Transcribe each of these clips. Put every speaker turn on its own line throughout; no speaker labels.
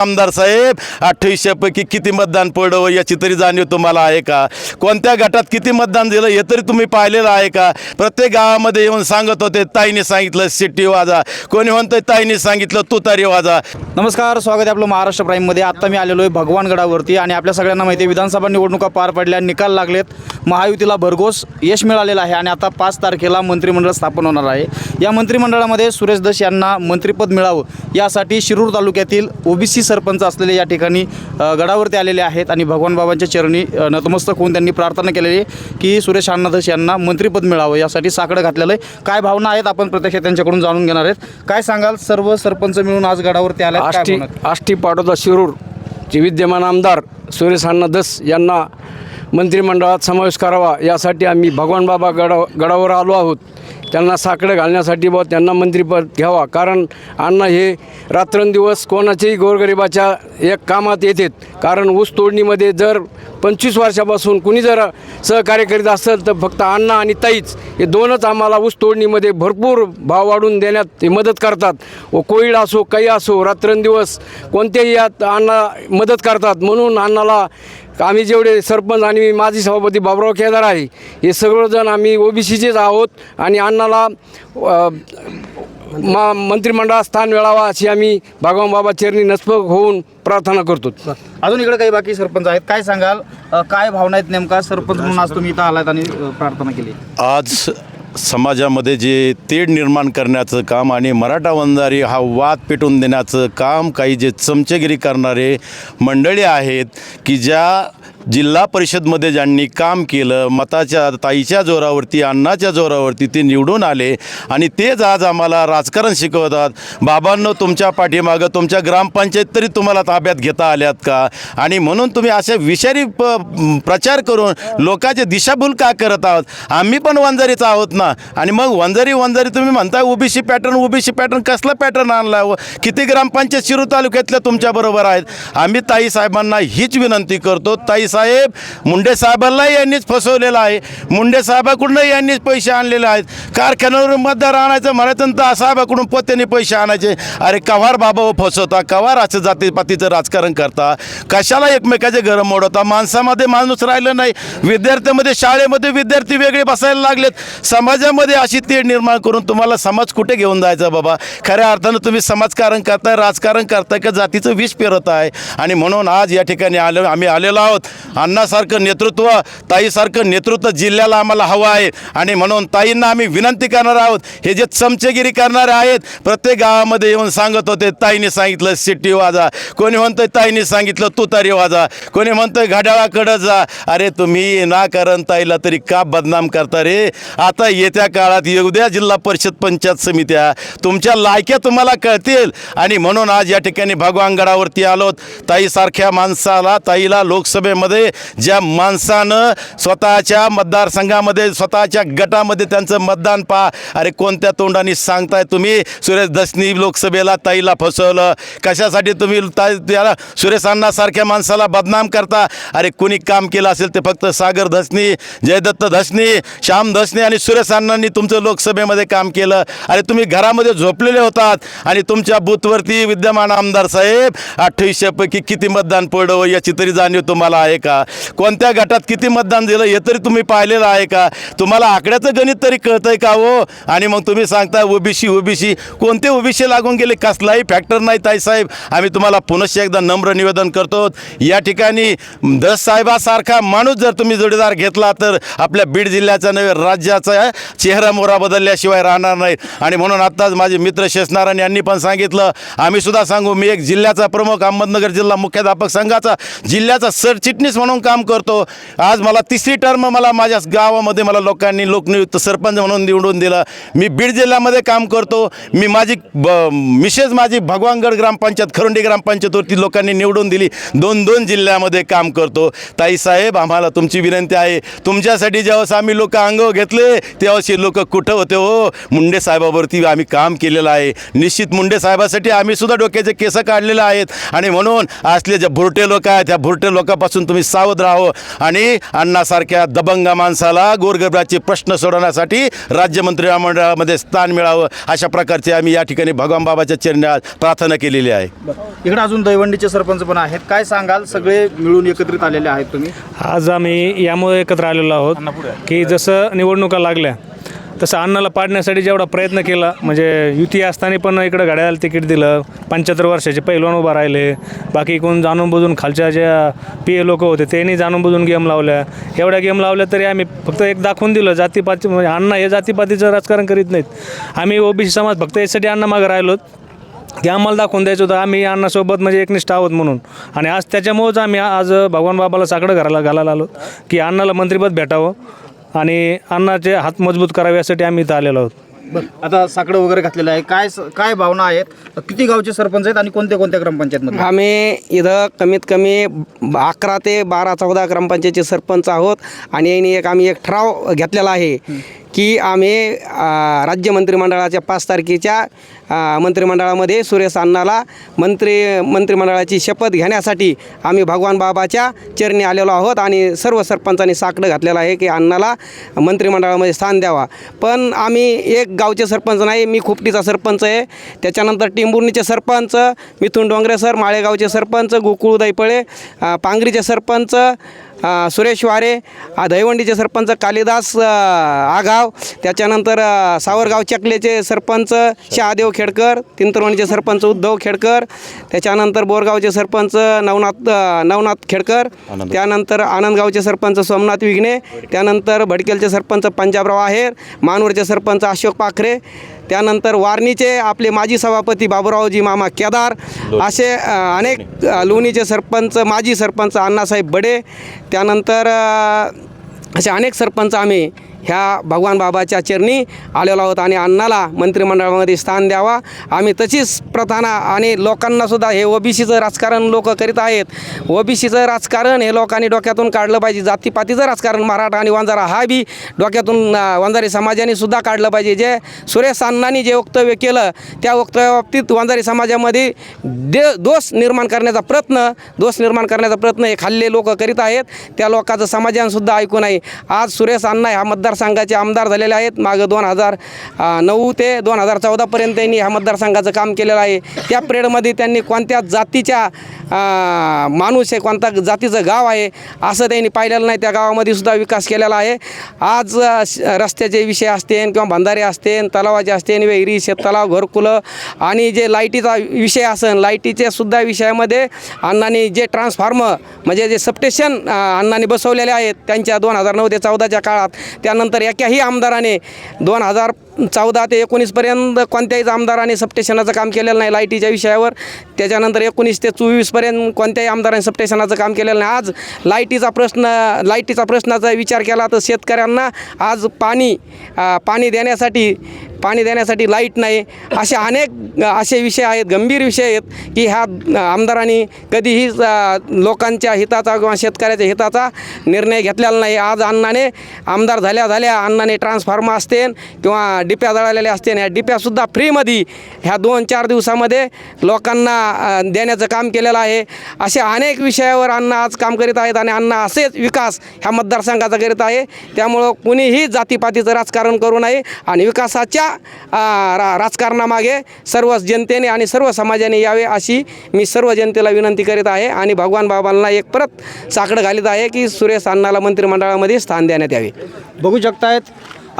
आमदार साहेब अठ्ठावीसशे पैकी किती मतदान पडव याची तरी जाणीव तुम्हाला आहे का? कोणत्या गटात किती मतदान दिलं हे तरी तुम्ही पाहिलेलं आहे का? प्रत्येक गावामध्ये येऊन सांगत होते ताईने सांगितलं सिटी वाजा. कोणी म्हणतोय ताईने सांगितलं तुतारी वाजा.
नमस्कार स्वागत आहे आपलं महाराष्ट्र प्राईममध्ये आत्ता मी आलेलो आहे भगवानगडावरती आणि आपल्या सगळ्यांना माहिती आहे विधानसभा निवडणुका पार पडल्या निकाल लागलेत. महायुतीला भरघोस यश मिळालेलं आहे आणि आता पाच तारखेला मंत्रिमंडळ स्थापन होणार आहे. या मंत्रिमंडळामध्ये सुरेश दस यांना मंत्रिपद मिळावं यासाठी शिरूर तालुक्यातील ओबीसी सरपंच असलेले या ठिकाणी गडावरती आलेले आहेत आणि भगवान बाबांच्या चरणी नतमस्तक होऊन त्यांनी प्रार्थना केलेली आहे की सुरेश अण्णाधस यांना मंत्रिपद मिळावं यासाठी साकडं घातलेलं आहे. काय भावना आहेत आपण प्रत्यक्ष त्यांच्याकडून जाणून घेणार आहेत. काय सांगाल? सर्व सरपंच मिळून आज गडावरती आले
आष्टी आष्टी पाटोदा शिरूर चे विद्यमान आमदार सुरेश अण्णा दस यांना मंत्रिमंडळात समावेश करावा यासाठी आम्ही भगवान बाबा गडा गडावर आलो आहोत. त्यांना साकडं घालण्यासाठी व त्यांना मंत्रिपद घ्यावा कारण अण्णा हे रात्रंदिवस कोणाच्याही गोरगरिबाच्या एक कामात येतात. कारण ऊस तोडणीमध्ये जर पंचवीस वर्षापासून कुणी जर सहकार्य करीत असेल तर फक्त अण्णा आणि ताईच. हे दोनच आम्हाला ऊस तोडणीमध्ये भरपूर भाव वाढून देण्यात ते मदत करतात. व कोविड असो काही असो रात्रंदिवस कोणत्याही यात अण्णा मदत करतात. म्हणून अण्णाला आम्ही जेवढे सरपंच आणि माजी सभापती बाबुराव केदार आहे हे सगळेजण आम्ही ओबीसीचेच आहोत आणि अण्णाला मा मंत्रिमंडळात स्थान मिळावा अशी आम्ही भगवान बाबा चरणी नसपक होऊन प्रार्थना करतो.
अजून इकडे काही बाकी सरपंच आहेत काय सांगाल? काय भावना आहेत नेमका? सरपंच म्हणून आज तुम्ही इथं आलात आणि प्रार्थना केली.
आज समाजामध्ये जे तेढ निर्माण करण्याचं काम आणि मराठा वंजारी हा वाद पेटून देण्याचं काम काही जे चमचेगिरी करणारे मंडळी आहेत की ज्या जिल्हा परिषदमध्ये ज्यांनी काम केलं मताच्या ताईच्या जोरावरती अण्णाच्या जोरावरती ते निवडून आले आणि तेच आज आम्हाला राजकारण शिकवतात. बाबांनो तुमच्या पाठीमागं तुमच्या ग्रामपंचायत तरी तुम्हाला ताब्यात घेता आल्यात का? आणि म्हणून तुम्ही असे विषारी प प्रचार करून लोकांचे दिशाभूल का करत आहोत? आम्ही पण वंजारीच आहोत ना? आणि मग वंजारी वंजारी तुम्ही म्हणताय ओबीसी पॅटर्न ओबीसी पॅटर्न कसलं पॅटर्न आणला व किती ग्रामपंचायत शिरू तालुक्यातल्या तुमच्याबरोबर आहेत. आम्ही ताई साहेबांना हीच विनंती करतो. ताई साहेब मुंडे साहेबांनाही यांनीच फसवलेलं आहे. मुंडे साहेबाकडूनही यांनीच पैसे आणलेले आहेत. कारखान्यावरून मतदार आणायचं म्हणायचं तर साहेबाकडून पोत्याने पैसे आणायचे. अरे कव्हार बाबा हो फसवता. कव्हार असं जातीपातीचं राजकारण करता. कशाला एकमेकाचे घरं मोडवता? माणसामध्ये माणूस राहिलं नाही. विद्यार्थ्यामध्ये शाळेमध्ये विद्यार्थी वेगळे बसायला लागलेत. समाजामध्ये अशी तेढ निर्माण करून तुम्हाला समाज कुठे घेऊन जायचा बाबा? खऱ्या अर्थानं तुम्ही समाजकारण करताय राजकारण करताय का जातीचं विष पेरत आहे आणि म्हणून आज या ठिकाणी आलो आम्ही आलेलो आहोत. अण्णासारखं नेतृत्व ताईसारखं नेतृत्व जिल्ह्याला आम्हाला हवं आहे. आणि म्हणून ताईंना आम्ही विनंती करणार आहोत. हे जे चमचेगिरी करणारे आहेत प्रत्येक गावामध्ये येऊन सांगत होते ताईने सांगितलं सिट्टी वाजा. कोणी म्हणतंय ताईने सांगितलं तुतारी वाजा. कोणी म्हणतंय घड्याळाकडं जा. अरे तुम्ही ना करण ताईला तरी का बदनाम करता रे? आता येत्या काळात येऊ द्या जिल्हा परिषद पंचायत समित्या. तुमच्या लायक्या तुम्हाला कळतील. आणि म्हणून आज या ठिकाणी भगवानगडावरती आलोत. ताईसारख्या माणसाला ताईला लोकसभेमध्ये ज्या माणसानं स्वतःच्या मतदारसंघामध्ये स्वतःच्या गटामध्ये त्यांचं मतदान पहा. अरे कोणत्या तोंडाने सांगताय तुम्ही? सुरेश दसनी लोकसभेला ताईला फसवलं. कशासाठी तुम्ही ताई त्याला सुरेश अण्णासारख्या माणसाला बदनाम करता? अरे कुणी काम केलं असेल ते फक्त सागर धसनी जयदत्त धसनी श्याम धसनी आणि सुरेश अण्णांनी तुमचं लोकसभेमध्ये काम केलं. अरे तुम्ही घरामध्ये झोपलेले होतात आणि तुमच्या बूथवरती विद्यमान आमदार साहेब अठ्ठावीसशेपैकी किती मतदान पडवं हो याची तरी जाणीव तुम्हाला आहे का? कोणत्या गटात किती मतदान दिलं हे तरी तुम्ही पाहिलेलं आहे का? तुम्हाला आकड्याचं गणित तरी कळतंय का हो? आणि मग तुम्ही सांगता ओबीसी ओबीसी. कोणते ओबीसी लागून गेले? कसलाही फॅक्टर नाही ताईसाहेब आम्ही तुम्हाला पुनश्च एकदा नम्र निवेदन करतो. या ठिकाणी दस साहेबासारखा माणूस जर तुम्ही जोडीदार घेतला तर आपल्या बीड जिल्ह्याचा नव्हे राज्याचा चेहरा मोहरा बदलल्याशिवाय राहणार नाही. आणि म्हणून आत्ताच माझे मित्र शेषनारायण यांनी पण सांगितलं. आम्ही सुद्धा सांगू मी एक जिल्ह्याचा प्रमुख अहमदनगर जिल्हा मुख्याध्यापक संघाचा जिल्ह्याचा सरचिटणीस म्हणून काम करतो. आज मला तिसरी टर्म मला माझ्या गावामध्ये मला लोकांनी लोकनियुक्त सरपंच म्हणून निवडून दिलं. मी बीड जिल्ह्यामध्ये काम करतो. मी माझी ब मिसेस माझी भगवानगड ग्रामपंचायत खरुंडी ग्रामपंचायतवरती लोकांनी निवडून दिली. दोन दोन जिल्ह्यामध्ये काम करतो. ताईसाहेब आम्हाला तुमची विनंती आहे. तुमच्यासाठी जेव्हा आम्ही लोक अंग घेतले तेव्हाशी लोक कुठं होते हो? मुंडे साहेबावरती आम्ही काम केलेलं आहे. निश्चित मुंडे साहेबासाठी आम्ही सुद्धा डोक्याचे केस काढलेले आहेत. आणि म्हणून असले जे भुरटे लोक आहेत त्या भुरटे लोकांपासून तुम्ही आम्ही सावध राहावं आणि अण्णासारख्या दबंग माणसाला गोरगरबाचे प्रश्न सोडवण्यासाठी राज्य मंत्रिमंडळामध्ये स्थान मिळावं. अशा प्रकारचे आम्ही या ठिकाणी भगवान बाबाच्या चरणात प्रार्थना केलेली आहे.
इकडे अजून दहिवंडीचे सरपंच पण आहेत. काय सांगाल? सगळे मिळून एकत्रित आलेले आहेत तुम्ही.
आज आम्ही यामुळे एकत्र आलेलो आहोत. की जसं निवडणुका लागल्या तसं अन्नाला पाडण्यासाठी जेवढा प्रयत्न केला म्हणजे युती असताना पण इकडं घड्याला तिकीट दिलं पंच्याहत्तर वर्षाचे पैलवान उभा राहिले बाकी कोण जाणून बुजून खालच्या ज्या पी ए लोक होते त्यांनी जाणून बुजून गेम लावल्या. एवढ्या गेम लावल्या तरी आम्ही फक्त एक दाखवून दिलं जातीपाती म्हणजे अण्णा हे जातीपातीचं राजकारण करीत नाहीत. आम्ही ओबीसी समाज फक्त यासाठी अण्णा मागं राहिलोत की आम्हाला दाखवून द्यायचं होतं आम्ही अण्णासोबत म्हणजे एकनिष्ठ आहोत म्हणून. आणि आज त्याच्यामुळंच आम्ही आज भगवान बाबाला साकडं घराला घालायला आलो की अण्णाला मंत्रिपद भेटावं. आणि अण्णाचे हात मजबूत करावे यासाठी आम्ही इथं आलेलो आहोत.
बरं आता साकडं वगैरे घातलेलं आहे. काय स- काय भावना आहेत? किती गावचे सरपंच आहेत आणि कोणत्या कोणत्या ग्रामपंचायतमध्ये
आम्ही इथं कमीत कमी ब- अकरा ते बारा चौदा ग्रामपंचायतचे सरपंच आहोत आणि यांनी एक आम्ही एक ठराव घेतलेला आहे की आम्ही राज्य मंत्रिमंडळाच्या पाच तारखेच्या मंत्रिमंडळामध्ये सुरेश अण्णाला मंत्री मंत्रिमंडळाची शपथ घेण्यासाठी आम्ही भगवान बाबाच्या चरणी आलेलो आहोत आणि सर्व सरपंचांनी साकडं घातलेलं आहे की अण्णाला मंत्रिमंडळामध्ये स्थान द्यावा. पण आम्ही एक गावचे सरपंच नाही मी खुपटीचा सरपंच आहे. त्याच्यानंतर टिंबुर्णीचे सरपंच मिथुन डोंगरे सर माळेगावचे सरपंच गोकुळ दैपळे पांगरीचे सरपंच सुरेश वारे दहिवंडीचे सरपंच कालिदास आगाव त्याच्यानंतर सावरगाव चकलेचे सरपंच शहादेव खेडकर तिंतरवणीचे सरपंच उद्धव खेडकर त्याच्यानंतर बोरगावचे सरपंच नवनाथ नवनाथ खेडकर त्यानंतर आनंदगावचे सरपंच सोमनाथ विघ्ने त्यानंतर भडकेलचे सरपंच पंजाबराव आहेर मानूरचे सरपंच अशोक पाखरे त्यानंतर वारणीचे आपले माजी सभापती बाबुरावजी मामा केदार असे अनेक लोणीचे सरपंच माजी सरपंच अण्णासाहेब बडे त्यानंतर असे अनेक सरपंच आम्ही ह्या भगवान बाबाच्या चरणी आलेलो आहोत आणि अण्णाला मंत्रिमंडळामध्ये स्थान द्यावा. आम्ही तशीच प्रथाना आणि लोकांनासुद्धा हे ओबीसीचं राजकारण लोक करीत आहेत. ओबीसीचं राजकारण हे लोकांनी डोक्यातून काढलं पाहिजे. जातीपातीचं राजकारण मराठा आणि वंजारा हा बी डोक्यातून वंजारी समाजाने सुद्धा काढलं पाहिजे. जे सुरेश अण्णांनी जे वक्तव्य केलं त्या वक्तव्याबाबतीत वंजारी समाजामध्ये दे दोष निर्माण करण्याचा प्रयत्न दोष निर्माण करण्याचा प्रयत्न हे खाल्ले लोक करीत आहेत. त्या लोकांचं समाजानंसुद्धा ऐकू नाही. आज सुरेश अण्णा ह्या मतदारसंघाचे आमदार झालेले आहेत. मागं दोन हजार नऊ ते दोन हजार चौदापर्यंत त्यांनी ह्या मतदारसंघाचं काम केलेलं आहे. त्या पिरियडमध्ये त्यांनी कोणत्या जातीच्या माणूस आहे कोणत्या जातीचं गाव आहे असं त्यांनी पाहिलेलं नाही. त्या गावामध्ये सुद्धा विकास केलेला आहे. आज रस्त्याचे विषय असतील किंवा बंधारे असतील तलावाचे असतील विहिरी शेततलाव घरकुलं आणि जे लाईटीचा विषय असेल लाईटीच्या सुद्धा विषयामध्ये अण्णांनी जे ट्रान्सफॉर्मर म्हणजे जे सबस्टेशन अण्णांनी बसवलेले आहेत त्यांच्या दोन हजार नऊ ते चौदाच्या काळात त्यानंतर एकाही आमदाराने दोन हजार चौदा ते एकोणीसपर्यंत कोणत्याहीच आमदाराने सबस्टेशनाचं काम केलेलं नाही लाईटीच्या विषयावर. त्याच्यानंतर एकोणीस ते चोवीसपर्यंत कोणत्याही आमदाराने सबस्टेशनाचं काम केलेलं नाही. आज लाईटीचा प्रश्न लाईटीचा प्रश्नाचा विचार केला तर शेतकऱ्यांना आज पाणी पाणी देण्यासाठी पाणी देण्यासाठी लाइट नाही. असे अनेक असे विषय आहेत गंभीर विषय आहेत की ह्या आमदारांनी कधीही लोकांच्या हिताचा किंवा शेतकऱ्याच्या हिताचा निर्णय घेतलेला नाही. आज अण्णाने आमदार झाल्या झाल्या अण्णाने ट्रान्सफॉर्मर असतील किंवा डिप्या जळालेल्या असतील ह्या डिप्यासुद्धा फ्रीमध्ये ह्या दोन चार दिवसामध्ये लोकांना देण्याचं काम केलेलं आहे. असे अनेक विषयावर अण्णा आज काम करीत आहेत आणि अण्णा असेच विकास ह्या मतदारसंघाचा करीत आहे. त्यामुळं कुणीही जातीपातीचं राजकारण करू नये आणि विकासाच्या रा राजकारणामागे सर्व जनतेने आणि सर्व समाजाने यावे अशी मी सर्व जनतेला विनंती करीत आहे आणि भगवान बाबांना एक परत साकडं घालीत आहे की सुरेश अण्णाला मंत्रिमंडळामध्ये स्थान देण्यात यावे.
बघू शकतायत.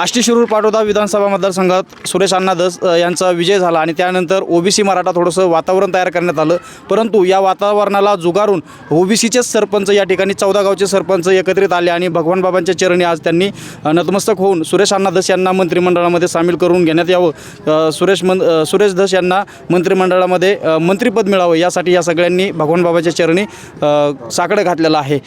आष्टी शिरूर पाटोदा विधानसभा मतदारसंघात सुरेश अण्णा दस यांचा विजय झाला आणि त्यानंतर ओबीसी मराठा थोडंसं वातावरण तयार करण्यात आलं. परंतु या वातावरणाला जुगारून ओबीसीचेच सरपंच या ठिकाणी चौदा गावचे सरपंच एकत्रित आले आणि भगवान बाबांच्या चरणी आज त्यांनी नतमस्तक होऊन सुरेश अण्णा दस यांना मंत्रिमंडळामध्ये सामील करून घेण्यात यावं. सुरेश मन सुरेश धस यांना मंत्रिमंडळामध्ये मंत्रिपद मिळावं यासाठी या सगळ्यांनी भगवान बाबाच्या चरणी साकडं घातलेलं आहे.